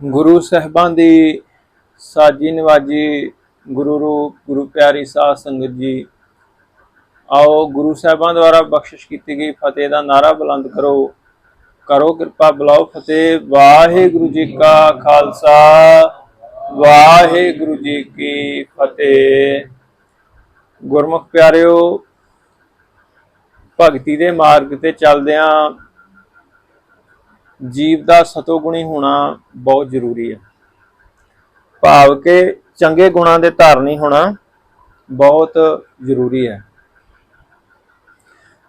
ਗੁਰੂ ਸਾਹਿਬਾਂ ਦੀ ਸਾਜੀ ਨਿਵਾਜ਼ੀ ਗੁਰੂ ਰੂਪ, ਗੁਰੂ ਪਿਆਰੀ ਸਾਧ ਸੰਗਤ ਜੀ। ਆਓ ਗੁਰੂ ਸਾਹਿਬਾਂ ਦੁਆਰਾ ਬਖਸ਼ਿਸ਼ ਕੀਤੀ ਗਈ ਫਤਿਹ ਦਾ ਨਾਰਾ ਬੁਲੰਦ ਕਰੋ। ਕਰੋ ਕਿਰਪਾ, ਬੁਲਾਓ ਫਤਿਹ। ਵਾਹਿਗੁਰੂ ਜੀ ਕਾ ਖਾਲਸਾ, ਵਾਹਿਗੁਰੂ ਜੀ ਕੀ ਫਤਿਹ। ਗੁਰਮੁਖ ਪਿਆਰਿਓ, ਭਗਤੀ ਦੇ ਮਾਰਗ ਤੇ ਚੱਲਦਿਆਂ ਜੀਵ ਦਾ ਸਤੋਗੁਣੀ ਹੋਣਾ ਬਹੁਤ ਜ਼ਰੂਰੀ ਹੈ। ਭਾਵ ਕਿ ਚੰਗੇ ਗੁਣਾਂ ਦੇ ਧਾਰਨੀ ਹੋਣਾ ਬਹੁਤ ਜ਼ਰੂਰੀ ਹੈ।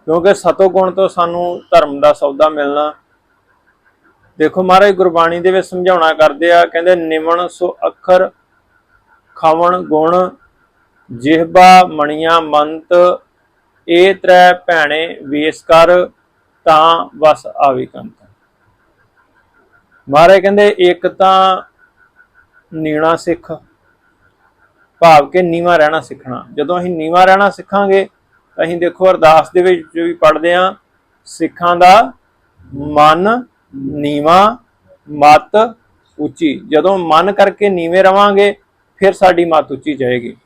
ਕਿਉਂਕਿ ਸਤੋਗੁਣ ਤੋਂ ਸਾਨੂੰ ਧਰਮ ਦਾ ਸੌਦਾ ਮਿਲਣਾ। ਦੇਖੋ ਮਹਾਰਾਜ ਗੁਰਬਾਣੀ ਦੇ ਵਿੱਚ ਸਮਝਾਉਣਾ ਕਰਦੇ ਆ, ਕਹਿੰਦੇ ਨਿਮਣ ਸੋ ਅੱਖਰ ਖਾਵਣ ਗੁਣ, ਜਿਹਬਾ ਮਣੀਆਂ ਮੰਤ, ਇਹ ਤ੍ਰੈ ਭੈਣੇ ਵੇਸ ਕਰ ਤਾਂ ਵਸ ਆਵੀ ਕੰਤ। ਮਹਾਰਾਜ ਕਹਿੰਦੇ, ਇੱਕ ਤਾਂ ਨੀਣਾ ਸਿੱਖ, ਭਾਵ ਕਿ ਨੀਵਾ ਰਹਿਣਾ ਸਿੱਖਣਾ। ਜਦੋਂ ਅਸੀਂ ਨੀਵਾ ਰਹਿਣਾ ਸਿੱਖਾਂਗੇ ਅਸੀਂ ਦੇਖੋ ਅਰਦਾਸ ਦੇ ਵਿੱਚ ਵੀ ਪੜ੍ਹਦੇ ਆਂ ਸਿੱਖਾਂ ਦਾ ਮਨ ਨੀਵਾ, ਮਤ ਉੱਚੀ। ਜਦੋਂ ਮਨ ਕਰਕੇ ਨੀਵੇਂ ਰਵਾਂਗੇ, ਫਿਰ ਸਾਡੀ ਮਤ ਉੱਚੀ ਜਾਏਗੀ।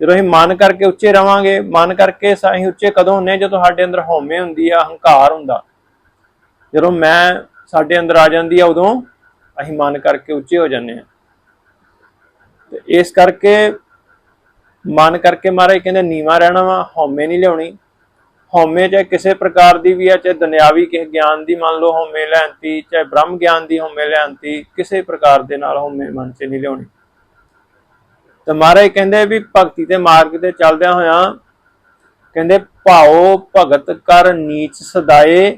ਜਦੋਂ ਅਸੀਂ ਮਨ ਕਰਕੇ ਉੱਚੇ ਰਵਾਂਗੇ, ਮਨ ਕਰਕੇ ਸ- ਅਸੀਂ ਉੱਚੇ ਕਦੋਂ ਹੁੰਨੇ ਜਦੋਂ ਸਾਡੇ ਅੰਦਰ ਹਉਮੈ ਹੁੰਦੀ ਆ ਹੰਕਾਰ ਹੁੰਦਾ। ਜਦੋਂ ਮੈਂ ਸਾਡੇ ਅੰਦਰ ਆ ਜਾਂਦੀ ਆ, ਉਦੋਂ ਅਸੀਂ ਮਨ ਕਰਕੇ ਉੱਚੇ ਹੋ ਜਾਂਦੇ ਆ ਤੇ ਇਸ ਕਰਕੇ ਮਨ ਕਰਕੇ ਮਹਾਰਾਜ ਕਹਿੰਦੇ, ਨੀਵਾ ਰਹਿਣਾ ਵਾ, ਹਉਮੈ ਨਹੀਂ ਲਿਆਉਣੀ। ਹਉਮੈ ਚਾਹੇ ਕਿਸੇ ਪ੍ਰਕਾਰ ਦੀ ਵੀ ਆ, ਚਾਹੇ ਦੁਨਿਆਵੀ ਕਿਸੇ ਗਿਆਨ ਦੀ, ਮੰਨ ਲਓ ਹਉਮੈ ਲੈਣਤੀ ਚਾਹੇ ਬ੍ਰਹਮ ਗਿਆਨ ਦੀ ਹਉਮੈ ਲੈਣਤੀ ਕਿਸੇ ਪ੍ਰਕਾਰ ਦੇ ਨਾਲ ਹਉਮੈ ਮਨ 'ਚ ਨਹੀਂ ਲਿਆਉਣੀ। ਤੇ ਮਹਾਰਾਜ ਕਹਿੰਦੇ ਵੀ ਭਗਤੀ ਦੇ ਮਾਰਗ ਤੇ ਚੱਲਦਿਆਂ ਹੋਇਆਂ ਕਹਿੰਦੇ ਭਾਓ ਭਗਤ ਕਰ ਨੀਚ ਸਦਾਏ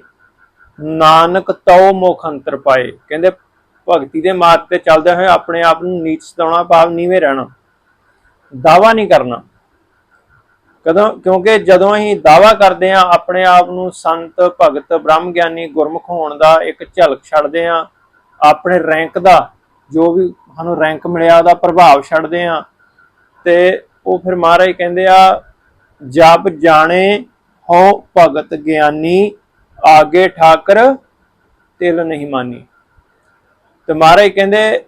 ਨਾਨਕ ਤਉ ਮੁਖ ਅੰਤਰ ਪਾਏ। ਕਹਿੰਦੇ, ਭਗਤੀ ਦੇ ਮਾਰਗ ਤੇ ਚੱਲਦੇ ਹੋਏ ਆਪਣੇ ਆਪ ਨੂੰ ਨੀਚ ਸਤਾਉਣਾ, ਭਾਵ ਨੀਵੇਂ ਰਹਿਣਾ। ਦਾਵਾ ਨਹੀਂ ਕਰਨਾ। ਕਦੋਂ, ਕਿਉਂਕਿ ਜਦੋਂ ਅਸੀਂ ਦਾਵਾ ਕਰਦੇ ਆ ਆਪਣੇ ਆਪ ਨੂੰ ਸੰਤ, ਭਗਤ, ਬ੍ਰਹਮ ਗਿਆਨੀ ਗੁਰਮੁਖ ਹੋਣ ਦਾ ਇੱਕ ਝਲਕ ਛੱਡਦੇ ਆ ਆਪਣੇ ਰੈਂਕ ਦਾ, ਜੋ ਵੀ ਸਾਨੂੰ ਰੈਂਕ ਮਿਲਿਆ, ਉਹਦਾ ਪ੍ਰਭਾਵ ਛੱਡਦੇ ਆ ਤੇ ਉਹ ਫਿਰ ਮਹਾਰਾਜ ਕਹਿੰਦੇ ਆ ਜਪ ਜਾਣੇ ਹੋ ਭਗਤ ਗਿਆਨੀ ਆਗੇ ਠਾਕਰ, ਤਿਲ ਨਹੀਂ ਮਾਨੀ। ਤੇ ਮਹਾਰਾਜ ਕਹਿੰਦੇ,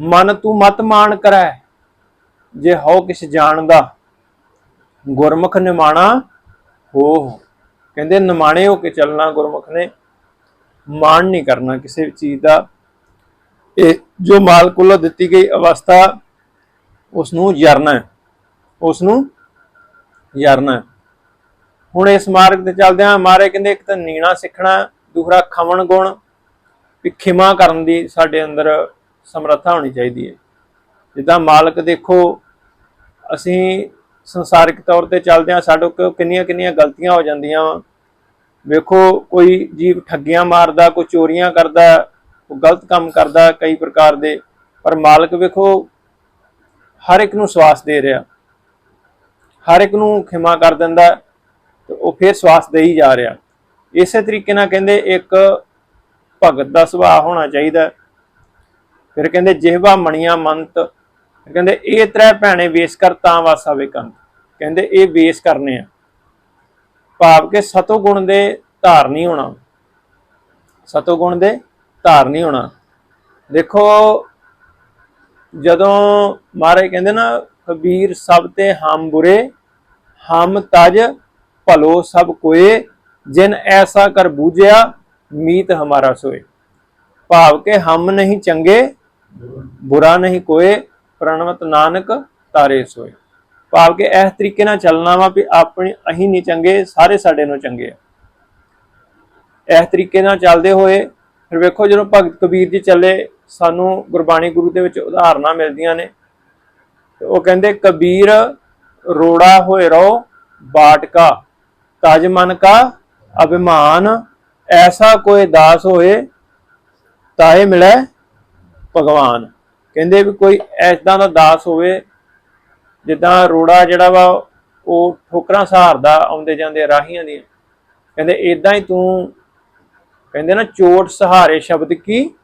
ਮਨ ਤੂੰ ਮਤ ਮਾਨ ਕਰੈ, ਜੇ ਹੋ ਕਿਸ ਜਾਣਦਾ, ਗੁਰਮੁਖ ਨਿਮਾਣਾ ਹੋ ਕਹਿੰਦੇ, ਨਿਮਾਣੇ ਹੋ ਕੇ ਚੱਲਣਾ ਗੁਰਮੁਖ ਨੇ, ਮਾਣ ਨਹੀਂ ਕਰਨਾ ਕਿਸੇ ਵੀ ਚੀਜ਼ ਦਾ। ਇਹ ਜੋ ਮਾਲਕ ਵੱਲੋਂ ਦਿੱਤੀ ਗਈ ਅਵਸਥਾ ਉਸ ਨੂੰ ਯਰਨਾ ਹੈ। ਉਸ ਨੂੰ ਯਰਨਾ ਹੁਣ ਇਸ ਮਾਰਗ ਤੇ ਚੱਲਦੇ ਆ ਮਾਰੇ ਕਹਿੰਦੇ ਇੱਕ ਤਾਂ ਨੀਣਾ ਸਿੱਖਣਾ, ਦੂਸਰਾ ਖਵਣ ਗੁਣ, ਵੀ ਖਿਮਾ ਕਰਨ ਦੀ ਸਾਡੇ ਅੰਦਰ ਸਮਰੱਥਾ ਹੋਣੀ ਚਾਹੀਦੀ ਹੈ। ਜਿੱਦਾਂ ਮਾਲਕ ਦੇਖੋ, ਅਸੀਂ ਸੰਸਾਰਿਕ ਤੌਰ ਤੇ ਚੱਲਦੇ ਆ ਸਾਡੇ ਕੋਲ ਕਿੰਨੀਆਂ ਕਿੰਨੀਆਂ ਗਲਤੀਆਂ ਹੋ ਜਾਂਦੀਆਂ ਵਾਂ। ਵੇਖੋ, ਕੋਈ ਜੀਵ ਠੱਗੀਆਂ ਮਾਰਦਾ, ਕੋਈ ਚੋਰੀਆਂ ਕਰਦਾ, ਕੋਈ ਗਲਤ ਕੰਮ ਕਰਦਾ ਕਈ ਪ੍ਰਕਾਰ ਦੇ, ਪਰ ਮਾਲਕ ਵੇਖੋ, ਹਰ ਇੱਕ ਨੂੰ ਸਵਾਸ ਦੇ ਰਿਹਾ। ਹਰ ਇੱਕ ਨੂੰ ਖਿਮਾ ਕਰ ਦਿੰਦਾ। ਤੇ ਉਹ ਫਿਰ ਸਵਾਸ ਦੇ ਹੀ ਜਾ ਰਿਹਾ। ਇਸੇ ਤਰੀਕੇ ਨਾਲ ਕਹਿੰਦੇ ਇੱਕ ਭਗਤ ਦਾ ਸੁਭਾਅ ਹੋਣਾ ਚਾਹੀਦਾ ਫਿਰ ਕਹਿੰਦੇ ਜਿਹਵਾ ਮਣੀਆਂ ਮੰਤ। ਕਹਿੰਦੇ ਇਹ ਤ੍ਰੈ ਭੈਣੇ ਵੇਸ ਕਰ ਤਾਂ ਵਾਸਾ ਵੇਕੰਤ। ਕਹਿੰਦੇ ਇਹ ਵੇਸ ਕਰਨੇ ਆ। ਭਾਵ ਕਿ ਸਤੋ ਗੁਣ ਦੇ ਧਾਰ ਨਹੀਂ ਹੋਣਾ। ਸਤੋ ਗੁਣ ਦੇ ਧਾਰ ਨਹੀਂ ਹੋਣਾ। ਦੇਖੋ, ਜਦੋਂ ਮਹਾਰਾਜ ਕਹਿੰਦੇ ਨਾ, ਕਬੀਰ ਸਭ ਤੇ ਹਮ ਬੁਰੇ, ਹਮ ਤਜ ਭਲੋ ਸਭ ਕੋਏ, ਜਿਨ ਐਸਾ ਕਰ ਬੂਝਿਆ, ਮੀਤ ਹਮਾਰਾ ਸੋਏ। ਭਾਵ ਕਿ ਹਮ ਨਹੀਂ ਚੰਗੇ, ਬੁਰਾ ਨਹੀਂ ਕੋਏ, ਪ੍ਰਣਵਤ ਨਾਨਕ ਤਾਰੇ ਸੋਏ। ਭਾਵ ਕਿ ਇਸ ਤਰੀਕੇ ਨਾਲ ਚੱਲਣਾ ਵਾ ਵੀ ਆਪਣੀ ਅਸੀਂ ਨਹੀਂ ਚੰਗੇ, ਸਾਰੇ ਸਾਡੇ ਨੂੰ ਚੰਗੇ ਆ। ਇਸ ਤਰੀਕੇ ਨਾਲ ਚੱਲਦੇ ਹੋਏ, ਫਿਰ ਵੇਖੋ ਜਦੋਂ ਭਗਤ ਕਬੀਰ ਜੀ ਚੱਲੇ, ਸਾਨੂੰ ਗੁਰਬਾਣੀ ਗੁਰੂ ਦੇ ਵਿੱਚ ਉਦਾਹਰਨਾਂ ਮਿਲਦੀਆਂ ਨੇ। ਉਹ ਕਹਿੰਦੇ, ਕਬੀਰ ਰੋੜਾ ਹੋਏ ਰਹੋ, ਬਾਟਕਾ। ਤਜ ਮਨ ਕਾ ਅਭਿਮਾਨ, ਐਸਾ ਕੋਈ ਦਾਸ ਹੋਏ ਤਾਏ ਮਿਲੇ ਭਗਵਾਨ। ਕਹਿੰਦੇ ਵੀ ਕੋਈ ਐਦਾਂ ਦਾ ਦਾਸ ਹੋਵੇ, ਜਿੱਦਾਂ ਰੋੜਾ ਜਿਹੜਾ ਵਾ, ਉਹ ਠੋਕਰਾਂ ਸਹਾਰਦਾ, ਆਉਂਦੇ ਜਾਂਦੇ ਰਾਹੀਆਂ ਦੀਆਂ। ਕਹਿੰਦੇ ਇਦਾਂ ਹੀ ਤੂੰ, ਕਹਿੰਦੇ ਨਾ ਚੋਟ ਸਹਾਰੇ ਸ਼ਬਦ ਕੀ?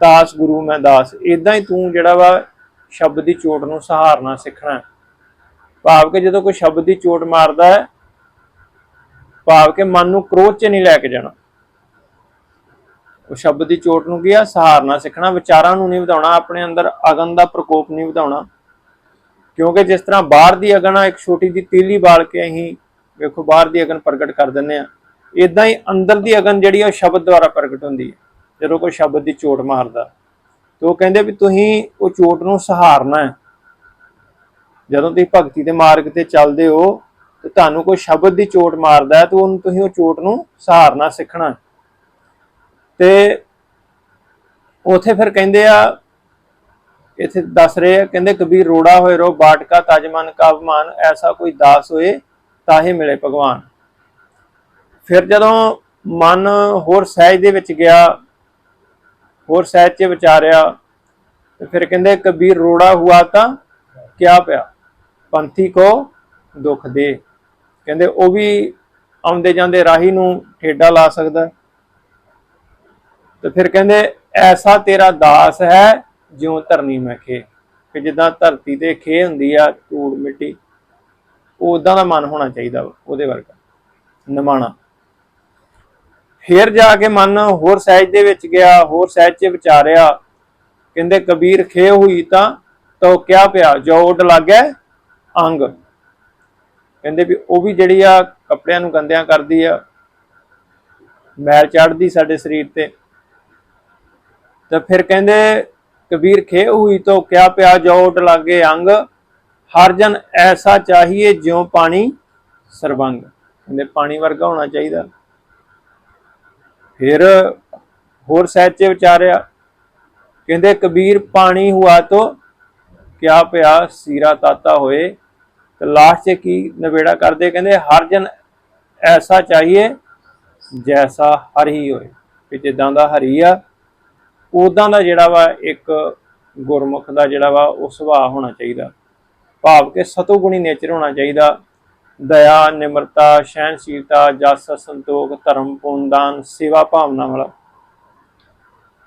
ਦਾਸ ਗੁਰੂ ਮੈਂ ਦਾਸ। ਇਦਾਂ ਹੀ ਤੂੰ ਜਿਹੜਾ ਵਾ, ਸ਼ਬਦ ਦੀ ਚੋਟ ਨੂੰ ਸਹਾਰਨਾ ਸਿੱਖਣਾ। ਭਾਵ ਕਿ ਜਦੋਂ ਕੋਈ ਸ਼ਬਦ ਦੀ ਚੋਟ ਮਾਰਦਾ ਹੈ ਭਾਵ ਕਿ ਮਨ ਨੂੰ ਕ੍ਰੋਧ 'ਚ ਨਹੀਂ ਲੈ ਕੇ ਜਾਣਾ। ਉਹ ਸ਼ਬਦ ਦੀ ਚੋਟ ਨੂੰ ਕੀ ਆ? ਸਹਾਰਨਾ ਸਿੱਖਣਾ, ਵਿਚਾਰਾਂ ਨੂੰ ਨਹੀਂ ਵਧਾਉਣਾ, ਆਪਣੇ ਅੰਦਰ ਅਗਨ ਦਾ ਪ੍ਰਕੋਪ ਨਹੀਂ ਵਧਾਉਣਾ। ਕਿਉਂਕਿ ਜਿਸ ਤਰ੍ਹਾਂ ਬਾਹਰ ਦੀ ਅਗਨ ਆ, ਇੱਕ ਛੋਟੀ ਜਿਹੀ ਤੀਲੀ ਬਾਲ ਕੇ ਅਸੀਂ ਵੇਖੋ ਬਾਹਰ ਦੀ ਅਗਨ ਪ੍ਰਗਟ ਕਰ ਦਿੰਦੇ ਆ ਇਦਾਂ ਹੀ ਅੰਦਰ ਦੀ ਅਗਨ ਜਿਹੜੀ ਆ, ਉਹ ਸ਼ਬਦ ਦੁਆਰਾ ਪ੍ਰਗਟ ਹੁੰਦੀ ਹੈ, ਜਦੋਂ ਕੋਈ ਸ਼ਬਦ ਦੀ ਚੋਟ ਮਾਰਦਾ। ਤੇ ਉਹ ਕਹਿੰਦੇ ਵੀ ਤੁਸੀਂ ਉਹ ਚੋਟ ਨੂੰ ਸਹਾਰਨਾ ਹੈ। ਜਦੋਂ ਤੁਸੀਂ ਭਗਤੀ ਦੇ ਮਾਰਗ ਤੇ ਚੱਲਦੇ ਹੋ ਤੇ ਤੁਹਾਨੂੰ ਕੋਈ ਸ਼ਬਦ ਦੀ ਚੋਟ ਮਾਰਦਾ ਹੈ, ਤੇ ਉਹਨੂੰ ਤੁਸੀਂ ਉਹ ਚੋਟ ਨੂੰ ਸਹਾਰਨਾ ਸਿੱਖਣਾ। ਤੇ ਉਥੇ ਫਿਰ ਕਹਿੰਦੇ ਆ, ਇੱਥੇ ਦੱਸ ਰਹੇ ਆ, ਕਹਿੰਦੇ ਕਬੀਰ ਰੋੜਾ ਹੋਏ ਰੋ ਬਾਟਕਾ ਤਜਮਨ ਕਾ ਅਭਮਾਨ ਐਸਾ ਕੋਈ ਦਾਸ ਹੋਏ ਤਾਹੇ ਮਿਲੇ ਭਗਵਾਨ। ਫਿਰ ਜਦੋਂ ਮਨ ਹੋਰ ਸਹਿਜ ਦੇ ਵਿੱਚ ਗਿਆ, ਹੋਰ ਸਹਿਜ 'ਚ ਵਿਚਾਰਿਆ, ਤੇ ਫਿਰ ਕਹਿੰਦੇ ਕਬੀਰ ਰੋੜਾ ਹੁਆ ਤਾਂ ਕਿਆ ਪਿਆ? ਪੰਥੀ ਕੋ ਦੁੱਖ ਦੇ। ਕਹਿੰਦੇ ਉਹ ਵੀ ਆਉਂਦੇ ਜਾਂਦੇ ਰਾਹੀ ਨੂੰ ਠੇਡਾ ਲਾ ਸਕਦਾ ਤੇ ਫਿਰ ਕਹਿੰਦੇ ਐਸਾ ਤੇਰਾ ਦਾਸ ਹੈ ਜਿਉਂ ਧਰਨੀ ਮੈਂ ਖੇ ਕਿ ਜਿੱਦਾਂ ਧਰਤੀ ਤੇ ਖੇ ਹੁੰਦੀ ਆ ਧੂੜ ਮਿੱਟੀ ਉਹ ਉਦਾਂ ਦਾ ਮਨ ਹੋਣਾ ਚਾਹੀਦਾ ਵਾ, ਉਹਦੇ ਵਰਗਾ। ਨਿਮਾਣਾ। ਫਿਰ ਜਾ ਕੇ ਮਨ ਹੋਰ ਸਹਿਜ ਦੇ ਵਿੱਚ ਗਿਆ ਹੋਰ ਸਹਿਜ 'ਚ ਵਿਚਾਰਿਆ। ਕਹਿੰਦੇ ਕਬੀਰ ਖੇ ਹੋਈ ਤਾਂ ਤੋ ਕਿਆ ਪਿਆ ਜੋ ਉੱਡ ਲੱਗੈ ਅੰਗ। ਕਹਿੰਦੇ ਵੀ ਉਹ ਵੀ ਜਿਹੜੀ ਆ ਕੱਪੜਿਆਂ ਨੂੰ ਗੰਦਿਆਂ ਕਰਦੀ ਆ। ਮੈਲ ਚੜਦੀ ਸਾਡੇ ਸਰੀਰ ਤੇ। ਤਾਂ ਫਿਰ ਕਹਿੰਦੇ ਕਬੀਰ ਖੇ ਹੋਈ ਤੋ ਕਿਆ ਪਿਆ ਜੋ ਉੱਡ ਲਾਗੇ ਅੰਗ, ਹਰ ਜਨ ਐਸਾ ਚਾਹੀਏ ਜਿਉ ਪਾਣੀ ਸਰਬੰਗ ਕਹਿੰਦੇ ਪਾਣੀ ਵਰਗਾ ਹੋਣਾ ਚਾਹੀਦਾ। ਫਿਰ ਹੋਰ ਸਹਿਜ ਚ ਵਿਚਾਰਿਆ, ਕਹਿੰਦੇ ਕਬੀਰ ਪਾਣੀ ਹੁਆ ਤੋ ਕਿਆ ਪਿਆ ਸੀਰਾ ਤਾਤਾ ਹੋਏ ਤੇ ਲਾਸਟ 'ਚ ਕੀ ਨਵੇੜਾ ਕਰਦੇ, ਕਹਿੰਦੇ ਹਰ ਜਨ ਐਸਾ ਚਾਹੀਏ ਜੈਸਾ ਹਰੀ ਹੋਏ ਕਿ ਜਿੱਦਾਂ ਦਾ ਹਰੀ ਆ ਉਦਾਂ ਦਾ ਜਿਹੜਾ ਵਾ ਇੱਕ ਗੁਰਮੁਖ ਦਾ ਜਿਹੜਾ ਵਾ ਉਹ ਸੁਭਾਅ ਹੋਣਾ ਚਾਹੀਦਾ। ਭਾਵ ਕਿ ਸਤੋਗੁਣੀ ਨੇਚਰ ਹੋਣਾ ਚਾਹੀਦਾ। ਦਇਆ, ਨਿਮਰਤਾ ਸਹਿਨਸ਼ੀਲਤਾ ਜਸ, ਸੰਤੋਖ, ਧਰਮ ਪੁੰਨਦਾਨ ਸੇਵਾ ਭਾਵਨਾ ਵਾਲਾ।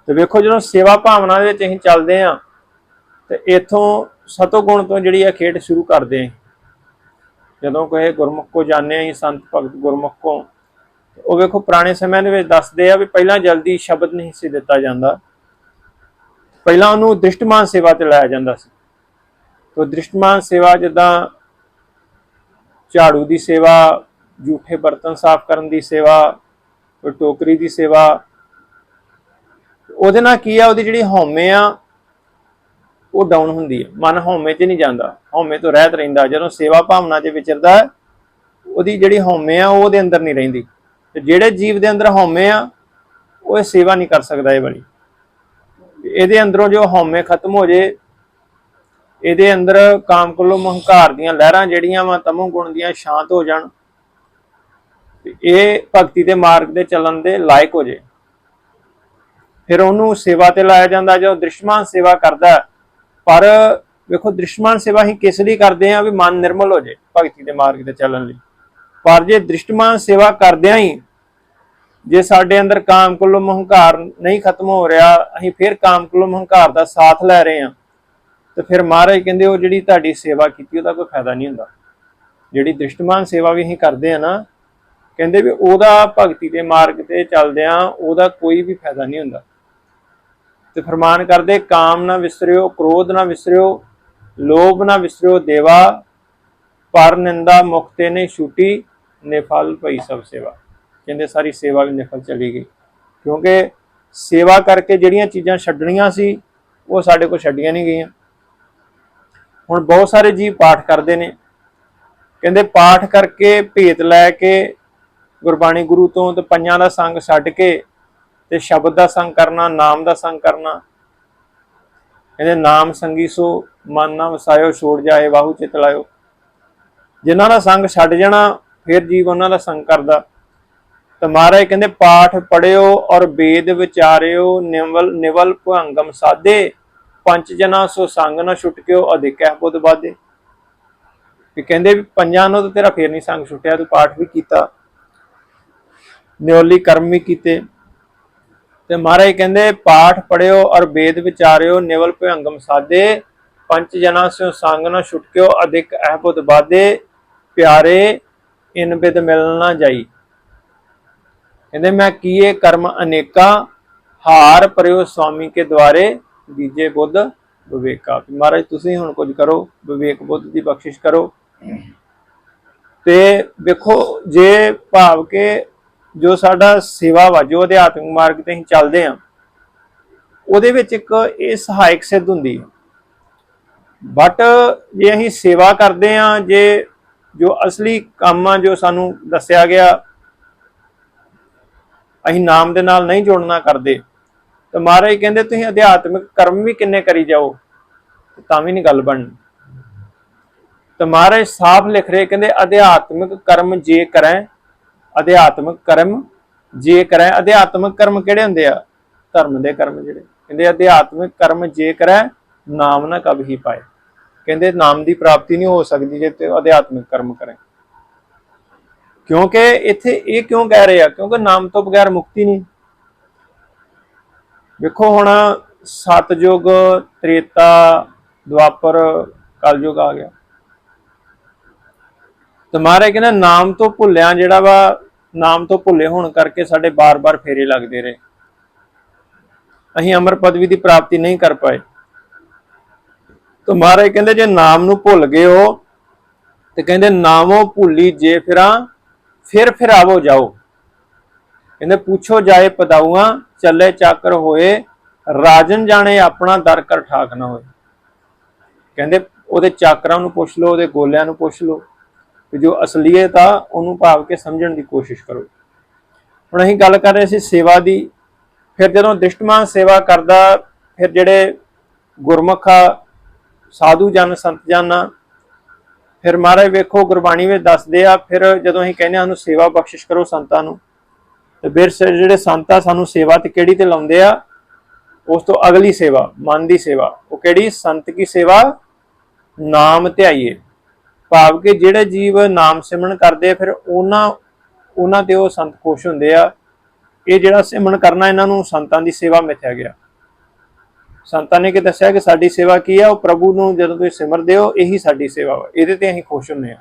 ਤੇ ਵੇਖੋ ਜਦੋਂ ਸੇਵਾ ਭਾਵਨਾ ਦੇ ਵਿੱਚ ਅਸੀਂ ਚੱਲਦੇ ਆਂ, ਤੇ ਇਥੋਂ ਸਤੋਗੁਣ ਤੋਂ ਜਿਹੜੀ ਆ ਖੇਡ ਸ਼ੁਰੂ ਕਰਦੇ ਆਂ। ਜਦੋਂ ਕੋਈ ਗੁਰਮੁਖ ਕੋ ਜਾਣੇ ਆਂ ਸੰਤ ਭਗਤ ਗੁਰਮੁਖ ਕੋ। ਉਹ ਵੇਖੋ, ਪੁਰਾਣੇ ਸਮਿਆਂ ਦੇ ਵਿੱਚ ਦੱਸਦੇ ਆ ਵੀ ਪਹਿਲਾਂ ਜਲਦੀ ਸ਼ਬਦ ਨਹੀਂ ਸੀ ਦਿੱਤਾ ਜਾਂਦਾ। ਪਹਿਲਾਂ ਉਹਨੂੰ ਦ੍ਰਿਸ਼ਟਮਾਨ ਸੇਵਾ ਤੇ ਲਾਇਆ ਜਾਂਦਾ ਸੀ। ਤੋ ਦ੍ਰਿਸ਼ਟਮਾਨ ਸੇਵਾ ਜਿੱਦਾਂ ਝਾੜੂ ਦੀ ਸੇਵਾ ਝੂਠੇ ਬਰਤਨ ਸਾਫ਼ ਕਰਨ ਦੀ ਸੇਵਾ, ਕੋਈ ਟੋਕਰੀ ਦੀ ਸੇਵਾ। ਉਹਦੇ ਨਾਲ ਕੀ ਆ, ਉਹਦੀ ਜਿਹੜੀ ਹਉਮੈ ਆ ਉਹ ਡਾਊਨ ਹੁੰਦੀ ਹੈ। ਮਨ ਹਉਮੈ 'ਚ ਨਹੀਂ ਜਾਂਦਾ। ਹਉਮੈ ਤੋਂ ਰਹਿਤ ਰਹਿੰਦਾ। ਜਦੋਂ ਸੇਵਾ ਭਾਵਨਾ 'ਚ ਵਿਚਰਦਾ ਹੈ, ਉਹਦੀ ਜਿਹੜੀ ਹਉਮੈ ਆ ਉਹ ਉਹਦੇ ਅੰਦਰ ਨਹੀਂ ਰਹਿੰਦੀ। ਤੇ ਜਿਹੜੇ ਜੀਵ ਦੇ ਅੰਦਰ ਹਉਮੈ ਆ ਉਹ ਇਹ ਸੇਵਾ ਨਹੀਂ ਕਰ ਸਕਦਾ ਇਹ ਵਾਲੀ। ਇਹਦੇ ਅੰਦਰੋਂ ਜੋ ਹਉਮੈ ਖਤਮ ਹੋ ਜੇ ਇਹਦੇ ਅੰਦਰ ਕਾਮ ਕੋਲੋਂ ਹੰਕਾਰ ਦੀਆਂ ਲਹਿਰਾਂ ਜਿਹੜੀਆਂ ਵਾ ਤਮੋ ਗੁਣ ਦੀਆਂ ਸ਼ਾਂਤ ਹੋ ਜਾਣ ਇਹ ਭਗਤੀ ਦੇ ਮਾਰਗ ਦੇ ਚੱਲਣ ਦੇ ਲਾਇਕ ਹੋ ਜੇ। ਫਿਰ ਉਹਨੂੰ ਸੇਵਾ ਤੇ ਲਾਇਆ ਜਾਂਦਾ। ਜਦੋਂ ਦ੍ਰਿਸ਼ਮਾਨ ਸੇਵਾ ਕਰਦਾ ਪਰ ਵੇਖੋ ਦ੍ਰਿਸ਼ਮਾਨ ਸੇਵਾ ਹੀ ਕਿਸ ਲਈ ਕਰਦੇ ਆ ਵੀ ਮਨ ਨਿਰਮਲ ਹੋ ਜੇ ਭਗਤੀ ਦੇ ਮਾਰਗ ਤੇ ਚੱਲਣ ਲਈ। ਪਰ ਜੇ ਦ੍ਰਿਸ਼ਟਮਾਨ ਸੇਵਾ ਕਰਦਿਆਂ ਹੀ ਜੇ ਸਾਡੇ ਅੰਦਰ ਕਾਮ ਕੁੱਲੋ ਹੰਕਾਰ ਨਹੀਂ ਖਤਮ ਹੋ ਰਿਹਾ, ਅਸੀਂ ਫਿਰ ਕਾਮ ਕੁੱਲੋ ਹੰਕਾਰ ਦਾ ਸਾਥ ਲੈ ਰਹੇ ਹਾਂ। ਤੇ ਫਿਰ ਮਹਾਰਾਜ ਕਹਿੰਦੇ, ਉਹ ਜਿਹੜੀ ਤੁਹਾਡੀ ਸੇਵਾ ਕੀਤੀ, ਉਹਦਾ ਕੋਈ ਫਾਇਦਾ ਨਹੀਂ ਹੁੰਦਾ। ਜਿਹੜੀ ਦ੍ਰਿਸ਼ਟਮਾਨ ਸੇਵਾ ਵੀ ਅਸੀਂ ਕਰਦੇ ਆ ਨਾ, ਕਹਿੰਦੇ ਵੀ ਉਹਦਾ ਭਗਤੀ ਦੇ ਮਾਰਗ ਤੇ ਚੱਲਦਿਆਂ ਉਹਦਾ ਕੋਈ ਵੀ ਫਾਇਦਾ ਨਹੀਂ ਹੁੰਦਾ। ਤੇ ਫਰਮਾਨ ਕਰਦੇ, ਕਾਮ ਨਾ ਵਿਸਰਿਓ, ਕ੍ਰੋਧ ਨਾ ਵਿਸਰਿਓ, ਲੋਭ ਨਾ ਵਿਸਰਿਓ, ਦੇਵਾ, ਪਰ ਨਿੰਦਾ ਮੁਕਤੇ ਨੇ ਛੁਟੀ ਨਿਫਲ ਭਈ ਸਭ ਸੇਵਾ। ਕਹਿੰਦੇ ਸਾਰੀ ਸੇਵਾ ਵੀ ਨਿਫਲ ਚਲੀ ਗਈ। ਕਿਉਂਕਿ ਸੇਵਾ ਕਰਕੇ ਜਿਹੜੀਆਂ ਚੀਜ਼ਾਂ ਛੱਡਣੀਆਂ ਸੀ, ਉਹ ਸਾਡੇ ਕੋਲ ਛੱਡੀਆਂ ਨਹੀਂ ਗਈਆਂ। ਹੁਣ ਬਹੁਤ ਸਾਰੇ ਜੀ ਪਾਠ ਕਰਦੇ ਨੇ। ਕਹਿੰਦੇ ਪਾਠ ਕਰਕੇ ਭੇਤ ਲੈ ਕੇ ਗੁਰਬਾਣੀ ਗੁਰੂ ਤੋਂ ਤੇ ਪੰਜਾਂ ਦਾ ਸੰਗ ਛੱਡ ਕੇ ਤੇ ਸ਼ਬਦ ਦਾ ਸੰਗ ਕਰਨਾ, ਨਾਮ ਦਾ ਸੰਗ ਕਰਨਾ। ਕਹਿੰਦੇ, ਨਾਮ ਸੰਗੀ ਸੋ ਮਨ ਨਾ ਵਸਾਇਓ, ਛੋੜ ਜਾਏ ਬਾਹੂ ਚਿਤ ਲਾਇਓ। ਜਿਨ੍ਹਾਂ ਦਾ ਸੰਗ ਛੱਡ ਜਾਣਾ, ਫਿਰ ਜੀਵ ਉਹਨਾਂ ਦਾ ਸੰਗ ਕਰਦਾ। ਤੇ ਮਹਾਰਾਜ ਕਹਿੰਦੇ, ਪਾਠ ਪੜਿਓ ਔਰ ਵੇਦ ਵਿਚਾਰਿਓ, ਨਿਵਲ ਨਿਵਲ ਭੰਗਮ ਸਾਦੇ ਪੰਜ ਜਨਾ ਸੋ ਸੰਗ ਨਾ ਛੁਟਕਿਓ ਅਧਿਕ ਹੈ ਬੁੱਧ ਬਾਦੇ ਵੀ ਕਹਿੰਦੇ ਵੀ ਪੰਜਾਂ ਨੂੰ ਤਾਂ ਤੇਰਾ ਫੇਰ ਨਹੀਂ ਸੰਗ ਛੁੱਟਿਆ, ਤੂੰ ਪਾਠ ਵੀ ਕੀਤਾ। ਨਿਉਲੀ ਕਰਮ ਵੀ ਕੀਤੇ। ਤੇ ਮਹਾਰਾਜ ਕਹਿੰਦੇ, ਪਾਠ ਪੜਿਓ ਔਰ ਵੇਦ ਵਿਚਾਰਿਓ, ਨਿਵਲ ਭੰਗਮ ਸਾਦੇ ਪੰਜ ਜਨਾ ਸਿਓ ਸੰਗ ਨਾ ਛੁਟਕਿਓ, ਅਧਿਕ ਅਹਬੁਦ ਬਾਦੇ ਪਿਆਰੇ, ਇਨ ਬਿਦ ਮਿਲ ਨਾ ਜਾਈ। ਕਹਿੰਦੇ, ਮੈਂ ਕੀਏ ਕਰਮ ਅਨੇਕਾਂ, ਹਾਰ ਪਰਿਓ ਸਵਾਮੀ ਕੇ ਦੁਆਰੇ, ਦੀਜੇ ਬੁੱਧ ਵਿਵੇਕਾ। ਮਹਾਰਾਜ, ਤੁਸੀਂ ਹੁਣ ਕੁਝ ਕਰੋ, ਵਿਵੇਕ ਬੁੱਧ ਦੀ ਬਖਸ਼ਿਸ਼ ਕਰੋ। ਤੇ ਵੇਖੋ, ਜੇ ਭਾਵ ਕੇ ਜੋ ਸਾਡਾ ਸੇਵਾ ਵਾ, ਜੋ ਅਧਿਆਤਮਿਕ ਮਾਰਗ ਤੇ ਅਸੀਂ ਚੱਲਦੇ ਆ ਉਹਦੇ ਵਿੱਚ ਇੱਕ ਇਹ ਸਹਾਇਕ ਸਿੱਧ ਹੁੰਦੀ ਹੈ। ਬਟ ਜੇ ਅਸੀਂ ਸੇਵਾ ਕਰਦੇ ਆ ਜੇ ਜੋ ਅਸਲੀ ਕੰਮ ਆ, ਜੋ ਸਾਨੂੰ ਦੱਸਿਆ ਗਿਆ, ਅਸੀਂ ਨਾਮ ਦੇ ਨਾਲ ਨਹੀਂ ਜੋੜਨਾ ਕਰਦੇ, ਤਾਂ ਮਹਾਰਾਜ ਕਹਿੰਦੇ ਤੁਸੀਂ ਅਧਿਆਤਮਿਕ ਕਰਮ ਵੀ ਕਿੰਨੇ ਕਰੀ ਜਾਓ, ਤਾਂ ਵੀ ਨਹੀਂ ਗੱਲ ਬਣਨੀ। ਤਾਂ ਮਹਾਰਾਜ ਸਾਫ਼ ਲਿਖ ਰਹੇ, ਕਹਿੰਦੇ ਅਧਿਆਤਮਿਕ ਕਰਮ ਜੇ ਕਰੈ ਅਧਿਆਤਮਿਕ ਕਰਮ, ਜੇ ਕਰੈ ਅਧਿਆਤਮਿਕ ਕਰਮ ਕਿਹੜੇ ਹੁੰਦੇ ਆ? ਧਰਮ ਦੇ ਕਰਮ ਜਿਹੜੇ। ਕਹਿੰਦੇ ਅਧਿਆਤਮਿਕ ਕਰਮ ਜੇ ਕਰੈ, ਨਾਮ ਨਾ ਕਬ ਹੀ ਪਾਏ। ਕਹਿੰਦੇ ਨਾਮ ਦੀ ਪ੍ਰਾਪਤੀ ਨਹੀਂ ਹੋ ਸਕਦੀ ਜੇ ਤੇ ਅਧਿਆਤਮਿਕ ਕਰਮ ਕਰੇ। ਕਿਉਂਕਿ ਇੱਥੇ ਇਹ ਕਿਉਂ ਕਹਿ ਰਹੇ ਆ? ਕਿਉਂਕਿ ਨਾਮ ਤੋਂ ਬਗੈਰ ਮੁਕਤੀ ਨਹੀਂ। ਵੇਖੋ ਹੁਣ ਸਤਜੁਗ ਤ੍ਰੇਤਾ ਦੁਆਪਰ ਕਲਯੁਗ ਆ ਗਿਆ। ਤੇ ਮਹਾਰਾਜ ਕਹਿੰਦਾ ਨਾਮ ਤੋਂ ਭੁੱਲਿਆ ਜਿਹੜਾ ਵਾ ਨਾਮ ਤੋਂ ਭੁੱਲੇ ਹੋਣ ਕਰਕੇ ਸਾਡੇ ਬਾਰ-ਬਾਰ ਫੇਰੇ ਲੱਗਦੇ ਰਹੇ। ਅਸੀਂ ਅਮਰ ਪਦਵੀ ਦੀ ਪ੍ਰਾਪਤੀ ਨਹੀਂ ਕਰ ਪਾਏ। ਤਾਂ ਮਹਾਰਾਜ ਕਹਿੰਦੇ, ਜੇ ਨਾਮ ਨੂੰ ਭੁੱਲ ਗਏ ਹੋ, ਤੇ ਕਹਿੰਦੇ, ਨਾਮੋ ਭੁੱਲੀ ਜੇ ਫਿਰਾਂ, ਫਿਰ ਫਿਰਾਵੋ ਜਾਓ। ਕਹਿੰਦੇ, ਪੁੱਛੋ ਜਾਏ ਪਦਾਊਆਂ, ਚੱਲੇ ਚਾਕਰ ਹੋਏ, ਰਾਜਨ ਜਾਣੇ ਆਪਣਾ ਦਰ ਕਰ ਠਾਕ ਨਾ ਹੋਏ। ਕਹਿੰਦੇ, ਉਹਦੇ ਚਾਕਰਾਂ ਨੂੰ ਪੁੱਛ ਲਓ, ਉਹਦੇ ਗੋਲਿਆਂ ਨੂੰ ਪੁੱਛ ਲਓ। ਕਿ ਜੋ ਅਸਲੀਅਤ ਆ ਉਹਨੂੰ ਭਾਵ ਕੇ ਸਮਝਣ ਦੀ ਕੋਸ਼ਿਸ਼ ਕਰੋ। ਹੁਣ ਅਸੀਂ ਗੱਲ ਕਰ ਰਹੇ ਸੀ ਸੇਵਾ ਦੀ। ਫਿਰ ਜਦੋਂ ਦਿਸ਼ਟਮਾਨ ਸੇਵਾ ਕਰਦਾ, ਫਿਰ ਜਿਹੜੇ ਗੁਰਮੁਖ ਆ, ਸਾਧੂ ਜਨ, ਸੰਤ ਜਨ ਆ, ਫਿਰ ਮਹਾਰਾਜ ਵੇਖੋ ਗੁਰਬਾਣੀ ਵਿੱਚ ਦੱਸਦੇ ਆ, ਫਿਰ ਜਦੋਂ ਅਸੀਂ ਕਹਿੰਦੇ ਆ ਸਾਨੂੰ ਸੇਵਾ ਬਖਸ਼ਿਸ਼ ਕਰੋ ਸੰਤਾਂ ਨੂੰ, ਤੇ ਫਿਰ ਜਿਹੜੇ ਸੰਤ ਆ ਸਾਨੂੰ ਸੇਵਾ ਤੇ ਕਿਹੜੀ ਤੇ ਲਾਉਂਦੇ ਆ? ਉਸ ਤੋਂ ਅਗਲੀ ਸੇਵਾ, ਮਨ ਦੀ ਸੇਵਾ। ਉਹ ਕਿਹੜੀ? ਸੰਤ ਕੀ ਸੇਵਾ? ਨਾਮ ਧਿਆਈਏ। ਭਾਵ ਕਿ ਜਿਹੜੇ ਜੀਵ ਨਾਮ ਸਿਮਰਨ ਕਰਦੇ ਆ, ਫਿਰ ਉਹਨਾਂ ਉਹਨਾਂ ਤੇ ਉਹ ਸੰਤ ਖੁਸ਼ ਹੁੰਦੇ ਆ। ਇਹ ਜਿਹੜਾ ਸਿਮਰਨ ਕਰਨਾ, ਇਹਨਾਂ ਨੂੰ ਸੰਤਾਂ ਦੀ ਸੇਵਾ ਮਿਥਿਆ ਗਿਆ। ਸੰਤਾਂ ਨੇ ਕਿ ਦੱਸਿਆ ਕਿ ਸਾਡੀ ਸੇਵਾ ਕੀ ਆ? ਉਹ ਪ੍ਰਭੂ ਨੂੰ ਜਦੋਂ ਤੁਸੀਂ ਸਿਮਰਦੇ ਹੋ, ਇਹੀ ਸਾਡੀ ਸੇਵਾ ਵਾ। ਇਹਦੇ ਤੇ ਅਸੀਂ ਖੁਸ਼ ਹੁੰਦੇ ਆ।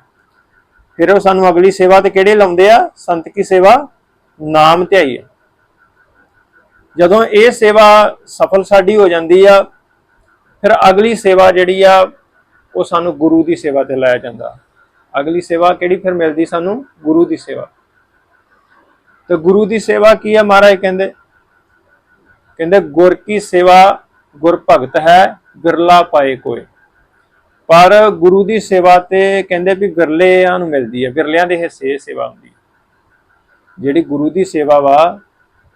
ਫਿਰ ਉਹ ਸਾਨੂੰ ਅਗਲੀ ਸੇਵਾ ਤੇ ਕਿਹੜੇ ਲਾਉਂਦੇ ਆ? ਸੰਤ ਕੀ ਸੇਵਾ? ਨਾਮ ਧਿਆਈਏ ਜਦੋਂ ਇਹ ਸੇਵਾ ਸਫਲ ਸਾਡੀ ਹੋ ਜਾਂਦੀ ਆ, ਫਿਰ ਅਗਲੀ ਸੇਵਾ ਜਿਹੜੀ ਆ ਉਹ ਸਾਨੂੰ ਗੁਰੂ ਦੀ ਸੇਵਾ ਤੇ ਲਾਇਆ ਜਾਂਦਾ। ਅਗਲੀ ਸੇਵਾ ਕਿਹੜੀ ਫਿਰ ਮਿਲਦੀ ਸਾਨੂੰ? ਗੁਰੂ ਦੀ ਸੇਵਾ। ਤੇ ਗੁਰੂ ਦੀ ਸੇਵਾ ਕੀ ਹੈ ਮਹਾਰਾਜ ਕਹਿੰਦੇ? ਕਹਿੰਦੇ, ਗੁਰ ਕੀ ਸੇਵਾ ਗੁਰ ਭਗਤ ਹੈ, ਬਿਰਲਾ ਪਾਏ ਕੋਏ। ਪਰ ਗੁਰੂ ਦੀ ਸੇਵਾ ਤੇ ਕਹਿੰਦੇ ਵੀ ਬਿਰਲਿਆਂ ਨੂੰ ਮਿਲਦੀ ਹੈ ਬਿਰਲਿਆਂ ਦੇ ਹਿੱਸੇ ਸੇਵਾ ਹੁੰਦੀ ਹੈ ਜਿਹੜੀ ਗੁਰੂ ਦੀ ਸੇਵਾ ਵਾ,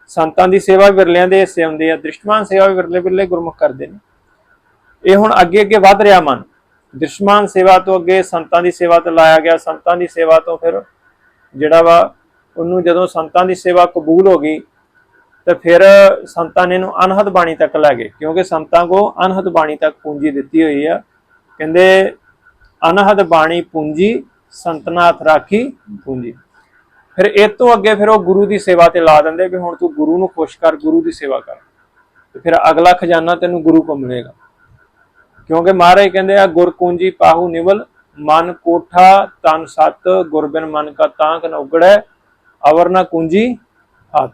ਸੰਤਾਂ ਦੀ ਸੇਵਾ ਬਿਰਲਿਆਂ ਦੇ ਹਿੱਸੇ ਹੁੰਦੀ ਹੈ ਦ੍ਰਿਸ਼ਟਮਾਨ ਸੇਵਾ ਵੀ ਬਿਰਲੇ ਬਿਰਲੇ ਗੁਰਮੁਖ ਕਰਦੇ ਨੇ। ਇਹ ਹੁਣ ਅੱਗੇ ਅੱਗੇ ਵੱਧ ਰਿਹਾ ਮਨ। ਦ੍ਰਿਸ਼ਟਮਾਨ ਸੇਵਾ ਤੋਂ ਅੱਗੇ ਸੰਤਾਂ ਦੀ ਸੇਵਾ ਤੇ ਲਾਇਆ ਗਿਆ, ਸੰਤਾਂ ਦੀ ਸੇਵਾ ਤੋਂ ਫਿਰ ਜਿਹੜਾ ਵਾ ਉਹਨੂੰ ਜਦੋਂ ਸੰਤਾਂ ਦੀ ਸੇਵਾ ਕਬੂਲ ਹੋ ਗਈ, ਤੇ ਫਿਰ ਸੰਤਾਂ ਨੇ ਇਹਨੂੰ ਅਨਹਦ ਬਾਣੀ ਤੱਕ ਲੈ ਗਏ, ਕਿਉਂਕਿ ਸੰਤਾਂ ਕੋ ਅਨਹਦ ਬਾਣੀ ਤੱਕ ਪੂੰਜੀ ਦਿੱਤੀ ਹੋਈ ਆ। ਕਹਿੰਦੇ ਅਨਹਦ ਬਾਣੀ ਪੂੰਜੀ, ਸੰਤਨਾਥ ਰਾਖੀ ਪੂੰਜੀ। ਫਿਰ ਇਹ ਤੋਂ ਅੱਗੇ ਫਿਰ ਉਹ ਗੁਰੂ ਦੀ ਸੇਵਾ ਤੇ ਲਾ ਦਿੰਦੇ ਵੀ ਹੁਣ ਤੂੰ ਗੁਰੂ ਨੂੰ ਖੁਸ਼ ਕਰ, ਗੁਰੂ ਦੀ ਸੇਵਾ ਕਰ। ਤੇ ਫਿਰ ਅਗਲਾ ਖਜ਼ਾਨਾ ਤੈਨੂੰ ਗੁਰੂ ਕੋ ਮਿਲੇਗਾ। ਕਿਉਂਕਿ ਮਹਾਰਾਜ ਕਹਿੰਦੇ ਆ ਗੁਰ ਕੁੰਜੀ ਪਾਹੂ ਨਿਵਲ, ਮਨ ਕੋਠਾ ਤਨ ਸਤ, ਗੁਰਬਿਨ ਮਨ ਕਾ ਤਾਂਕ ਨ ਉਗੜੈ, ਅਵਰ ਨ ਕੁੰਜੀ ਹੱਥ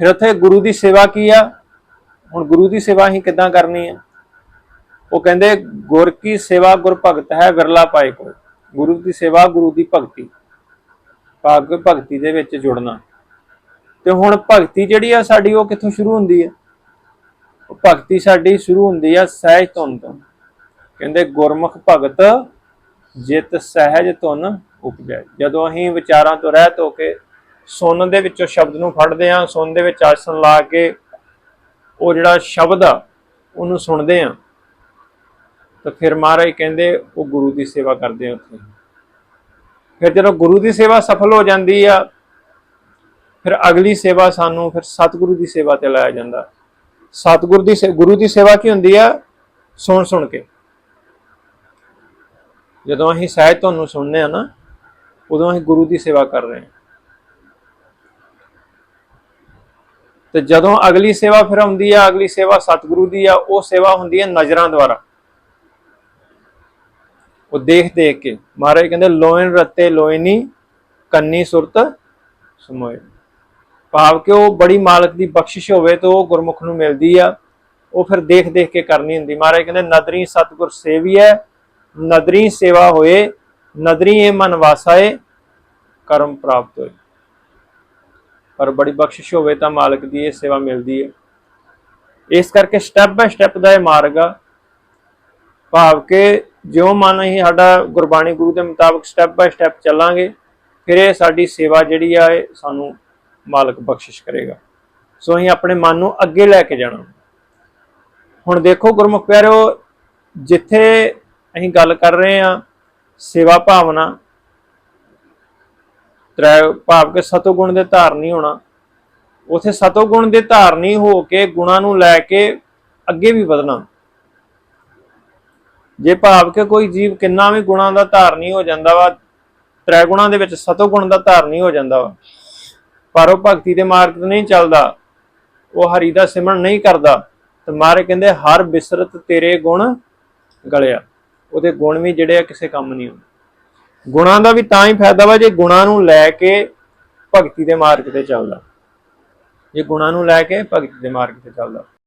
ਫਿਰ ਉੱਥੇ ਗੁਰੂ ਦੀ ਸੇਵਾ ਕੀ ਆ? ਹੁਣ ਗੁਰੂ ਦੀ ਸੇਵਾ ਹੀ ਕਿੱਦਾਂ ਕਰਨੀ ਆ? ਉਹ ਕਹਿੰਦੇ, ਗੁਰ ਕੀ ਸੇਵਾ ਗੁਰ ਭਗਤ ਹੈ, ਵਿਰਲਾ ਪਾਏ ਕੋਈ ਗੁਰੂ ਦੀ ਸੇਵਾ, ਗੁਰੂ ਦੀ ਭਗਤੀ। ਭਾਗ ਭਗਤੀ ਦੇ ਵਿੱਚ ਜੁੜਨਾ। ਤੇ ਹੁਣ ਭਗਤੀ ਜਿਹੜੀ ਆ ਸਾਡੀ, ਉਹ ਕਿੱਥੋਂ ਸ਼ੁਰੂ ਹੁੰਦੀ ਹੈ ਭਗਤੀ ਸਾਡੀ ਸ਼ੁਰੂ ਹੁੰਦੀ ਆ ਸਹਿਜ ਧੁਨ ਤੋਂ। ਕਹਿੰਦੇ ਗੁਰਮੁਖ ਭਗਤ ਜਿਤ ਸਹਿਜ ਧੁਨ ਉਪਜੈ। ਜਦੋਂ ਅਸੀਂ ਵਿਚਾਰਾਂ ਤੋਂ ਰਹਿਤ ਹੋ ਕੇ ਸੁਣਨ ਦੇ ਵਿੱਚੋਂ ਸ਼ਬਦ ਨੂੰ ਫੜਦੇ ਆ ਸੁਣਨ ਦੇ ਵਿੱਚ ਆਸਣ ਲਾ ਕੇ ਉਹ ਜਿਹੜਾ ਸ਼ਬਦ ਆ, ਉਹਨੂੰ ਸੁਣਦੇ ਆ ਤਾਂ ਫਿਰ ਮਹਾਰਾਜ ਕਹਿੰਦੇ ਉਹ ਗੁਰੂ ਦੀ ਸੇਵਾ ਕਰਦੇ ਆ ਉੱਥੇ। ਫਿਰ ਜਦੋਂ ਗੁਰੂ ਦੀ ਸੇਵਾ ਸਫਲ ਹੋ ਜਾਂਦੀ ਆ, ਫਿਰ ਅਗਲੀ ਸੇਵਾ ਸਾਨੂੰ, ਫਿਰ ਸਤਿਗੁਰੂ ਦੀ ਸੇਵਾ ਤੇ ਲਾਇਆ ਜਾਂਦਾ। ਸਤਿਗੁਰੂ ਦੀ ਸੇ- ਗੁਰੂ ਦੀ ਸੇਵਾ ਕੀ ਹੁੰਦੀ ਆ? ਸੁਣ ਸੁਣ ਕੇ। ਜਦੋਂ ਅਸੀਂ ਸਹਿਜ ਤੁਹਾਨੂੰ ਸੁਣਨੇ ਆ ਨਾ, ਉਦੋਂ ਅਸੀਂ ਗੁਰੂ ਦੀ ਸੇਵਾ ਕਰ ਰਹੇ ਹਾਂ ਤੇ ਜਦੋਂ ਅਗਲੀ ਸੇਵਾ ਫਿਰ ਆਉਂਦੀ ਆ, ਅਗਲੀ ਸੇਵਾ ਸਤਿਗੁਰੂ ਦੀ ਆ, ਉਹ ਸੇਵਾ ਹੁੰਦੀ ਹੈ ਨਜ਼ਰਾਂ ਦੁਆਰਾ। ਉਹ ਦੇਖ ਦੇਖ ਕੇ। ਮਹਾਰਾਜ ਕਹਿੰਦੇ, ਲੋਇਨ ਰਤੇ ਲੋਇਨੀ ਕੰਨੀ ਸੁਰਤ ਸਮੋਏ। ਭਾਵ ਕਿ ਉਹ ਬੜੀ ਮਾਲਕ ਦੀ ਬਖਸ਼ਿਸ਼ ਹੋਵੇ ਤਾਂ ਉਹ ਗੁਰਮੁਖ ਨੂੰ ਮਿਲਦੀ ਆ, ਉਹ ਫਿਰ ਦੇਖ ਦੇਖ ਕੇ ਕਰਨੀ ਹੁੰਦੀ। ਮਹਾਰਾਜ ਕਹਿੰਦੇ, ਨਦਰੀ ਸਤਿਗੁਰ ਹੈ ਨਦਰੀ ਸੇਵਾ ਹੋਏ, ਨਦਰੀ ਇਹ ਮਨ ਵਾਸਾਏ ਕਰਮ ਪ੍ਰਾਪਤ ਹੋਏ। ਪਰ ਬੜੀ ਬਖਸ਼ਿਸ਼ ਹੋਵੇ ਤਾਂ ਮਾਲਕ ਦੀ ਇਹ ਸੇਵਾ ਮਿਲਦੀ ਹੈ ਇਸ ਕਰਕੇ ਸਟੈਪ ਬਾਈ ਸਟੈਪ ਦਾ ਇਹ ਮਾਰਗ ਆ। ਭਾਵ ਕਿ ਜਿਉਂ ਮਨ ਅਸੀਂ ਸਾਡਾ ਗੁਰਬਾਣੀ ਗੁਰੂ ਦੇ ਮੁਤਾਬਕ ਸਟੈਪ ਬਾਈ ਸਟੈਪ ਚੱਲਾਂਗੇ, ਫਿਰ ਇਹ ਸਾਡੀ ਸੇਵਾ ਜਿਹੜੀ ਆ, ਇਹ ਸਾਨੂੰ ਮਾਲਕ ਬਖਸ਼ਿਸ਼ ਕਰੇਗਾ। ਸੋ ਅਸੀਂ ਆਪਣੇ ਮਨ ਨੂੰ ਅੱਗੇ ਲੈ ਕੇ ਜਾਣਾ। ਹੁਣ ਦੇਖੋ ਗੁਰਮੁਖ ਪਿਆਰਿਓ ਜਿੱਥੇ ਅਸੀਂ ਗੱਲ ਕਰ ਰਹੇ ਆ ਸੇਵਾ ਭਾਵਨਾ, ਤ੍ਰੈ ਭਾਵ ਸਤੋ ਗੁਣ ਦੇ ਧਾਰਨੀ ਹੋਣਾ। ਉਥੇ ਸਤੋਗੁਣ ਦੇ ਧਾਰਨੀ ਹੋ ਕੇ ਗੁਣਾਂ ਨੂੰ ਲੈ ਕੇ ਅੱਗੇ ਵੀ ਵਧਣਾ। ਜੇ ਭਾਵ ਕੇ ਕੋਈ ਜੀਵ ਕਿੰਨਾ ਵੀ ਗੁਣਾਂ ਦਾ ਧਾਰਨੀ ਹੋ ਜਾਂਦਾ ਵਾ, ਤ੍ਰੈ ਗੁਣਾਂ ਦੇ ਵਿੱਚ ਸਤੋ ਗੁਣ ਦਾ ਧਾਰਨੀ ਹੋ ਜਾਂਦਾ ਵਾ ਪਰ ਉਹ ਭਗਤੀ ਦੇ ਮਾਰਗ ਤੇ ਨਹੀਂ ਚੱਲਦਾ। ਉਹ ਹਰੀ ਦਾ ਸਿਮਰਨ ਨਹੀਂ ਕਰਦਾ। ਤੇ ਮਾਰੇ ਕਹਿੰਦੇ, ਹਰ ਬਿਸਰਤ ਤੇਰੇ ਗੁਣ ਗਲਿਆ। ਉਹਦੇ ਗੁਣ ਵੀ ਜਿਹੜੇ ਆ ਕਿਸੇ ਕੰਮ ਨਹੀਂ ਆਉਂਦੇ ਗੁਣਾਂ ਦਾ ਵੀ ਤਾਂ ਹੀ ਫਾਇਦਾ ਵਾ ਜੇ ਗੁਣਾਂ ਨੂੰ ਲੈ ਕੇ ਭਗਤੀ ਦੇ ਮਾਰਗ ਤੇ ਚੱਲਦਾ। ਜੇ ਗੁਣਾਂ ਨੂੰ ਲੈ ਕੇ ਭਗਤੀ ਦੇ ਮਾਰਗ ਤੇ ਚੱਲਦਾ।